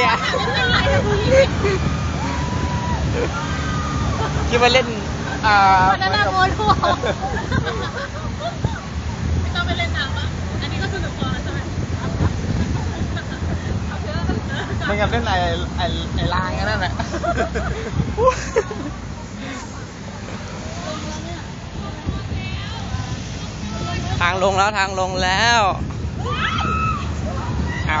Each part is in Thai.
เนี่ยคิดว่าเล่นอ่าวันนั้นโมทัวไม่ต้องไปเล่นน้ำอะอันนี้ก็สนุกพอแล้วใช่ไหมเหมันกับเล่นไอ้ไอ้ไอ้ลางนั่นแหละทางลงแล้วทางลงแล้ว เอา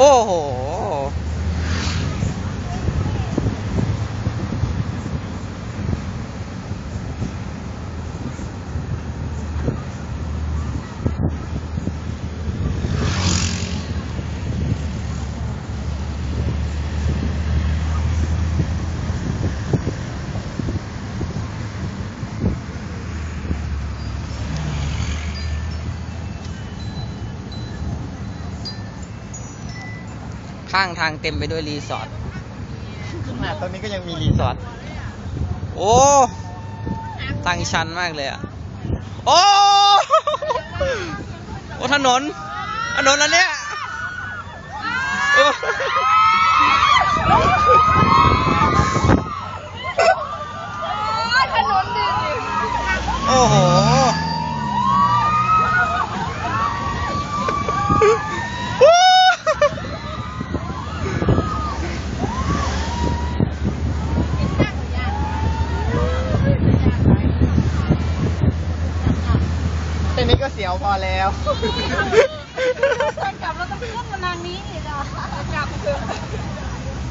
โอ้โห ข้างทางเต็มไปด้วยรีสอร์ทขนาดตรงนี้ก็ยังมีรีสอร์ทโอ้ทางชันมากเลยอะ โอ้โอ้ถนน ถนนอันเนี้ยโอ้ ถนนดี โอ้โห แค่นี้ก็เสี ยวพอแล้วตอนกลับเราต้องขึ้นมาทางนี้อีกอะกลับเถอะ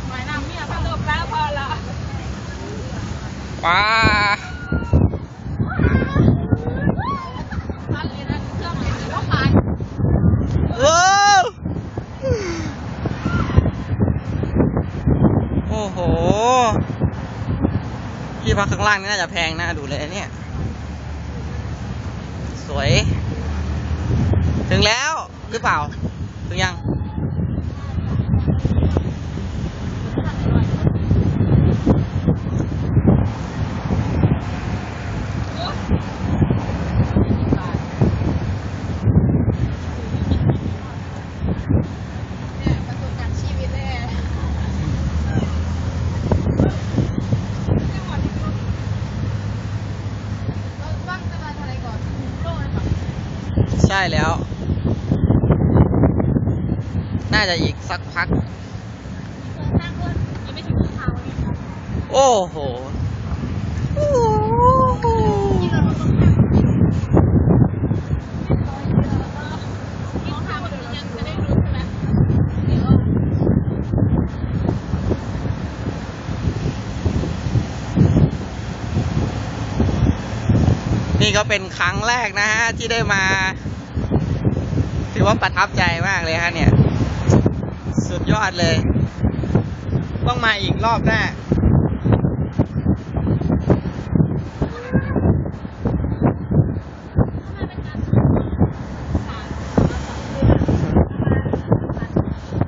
หมายน้ำเนี่ยพัดลมแล้วพอละป้าพันเลยนะเครื่องเลยหรือว่าขายโอ้โอ้โห ที่พักข้างล่างนี่น่าจะแพงน่าดูเลยเนี่ย สวย ถึงแล้วหรือเปล่า ถึงยัง ประสบการณ์ชีวิตเลยเราบ้างจะมาทะเลก่อนโลกเลยค่ะ ใช่แล้ว น่าจะอีกสักพักทางคนยังไม่ถึงภูเขาเลยค่ะโอ้โหที่เราต้องทำที่ทางมันยังจะได้รู้ใช่ไหมเดี๋ยวนี่ก็เป็นครั้งแรกนะฮะ ที่ได้มา ถือว่าประทับใจมากเลยฮะเนี่ย สุดยอดเลย ต้องมาอีกรอบหน้า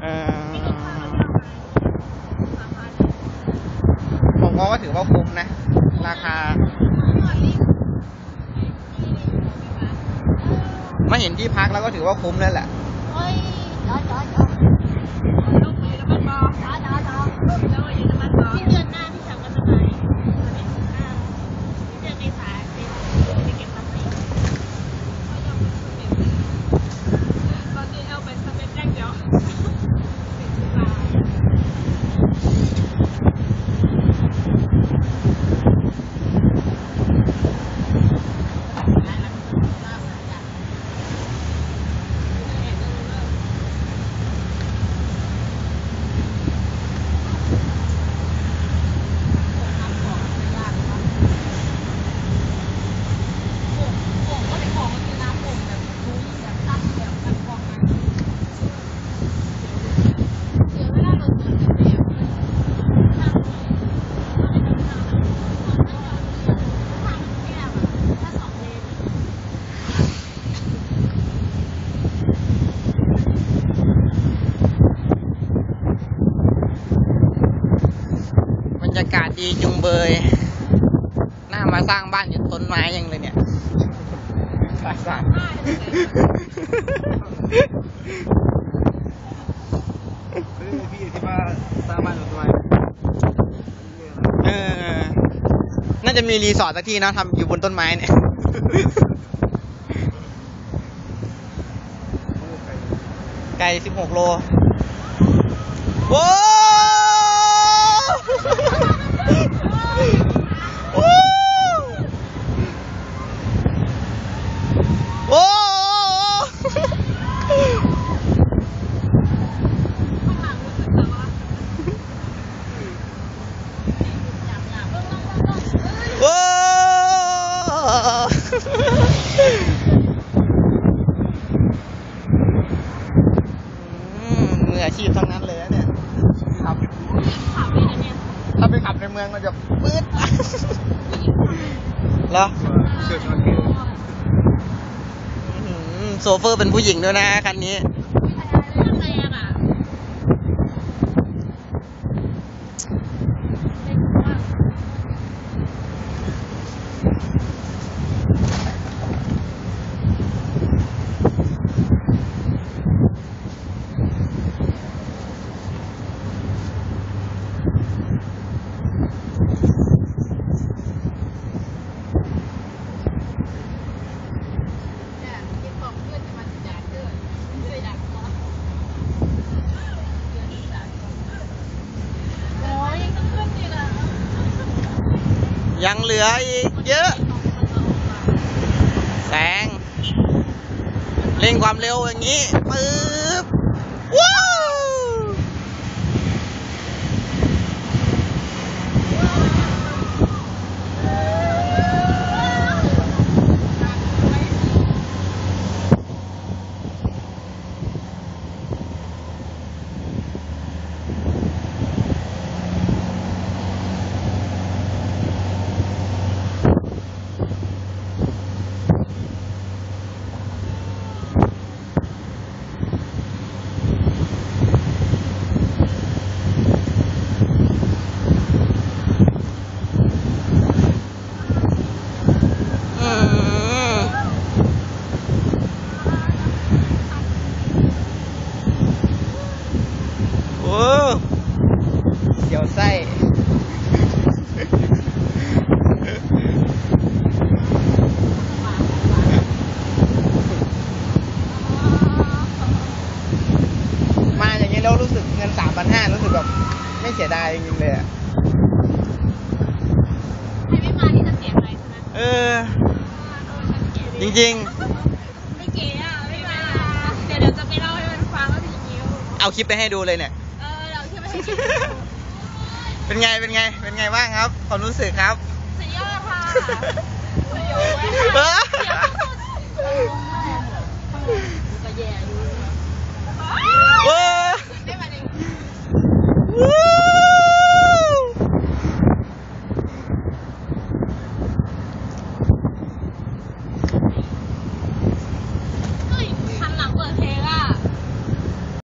เออผมก็ถือว่าคุ้มนะ ราคา มาเห็นที่พักแล้วก็ถือว่าคุ้มแล้วแหละ เฮ้ยจอจอจอลูกเลยน้ำมันบอจอจอจอแล้วอยู่น้ำมันบอที่เดือนหน้าที่ฉันก็จะไปเดือนเมษายนไปเก็บภาษีตอนนี้เอาเป็นสเปนแรกเดียว ดีจุงเบยน่ามาสร้างบ้านอยู่ต้นไม้ยังเลยเนี่ยสร้างสร้างพี่ที่ว่าสร้างบ้านอยู่ทำไมเออ น่าจะมีรีสอร์ทสักที่นะทำอยู่บนต้นไม้เนี่ยไกลสิบหกโลโอ้โอ้โอ้โอ้อืมมืออาชีพทั้งนั้นเลยนะเนี่ยครับ ถ้าไปขับในเมืองมันจะปื๊ดเหรอเชื่อชวนเกย์อื้อหือโซเฟอร์เป็นผู้หญิงด้วยนะคันนี้ ยัง เหลืออีกเยอะ แสง เร่งความเร็วอย่างนี้ปึ๊บว้าว อืมโอ้เสียว ไส้มาอย่างนี้แล้วรู้สึกเงินสามพันห้ารู้สึกแบบไม่เสียดายจริงๆเลยอะเออ จริงไม่เก๋อะไม่มา เดี๋ยวเดี๋ยวจะไปเล่าให้มันฟังว่าถึงนิ้วๆเอาคลิปไปให้ดูเลยเนี่ย เออ เราคิดว่า เป็นไง เป็นไง เป็นไงบ้างครับ ความรู้สึกครับ สุดยอดค่ะ สยองเออก็แย่อยู่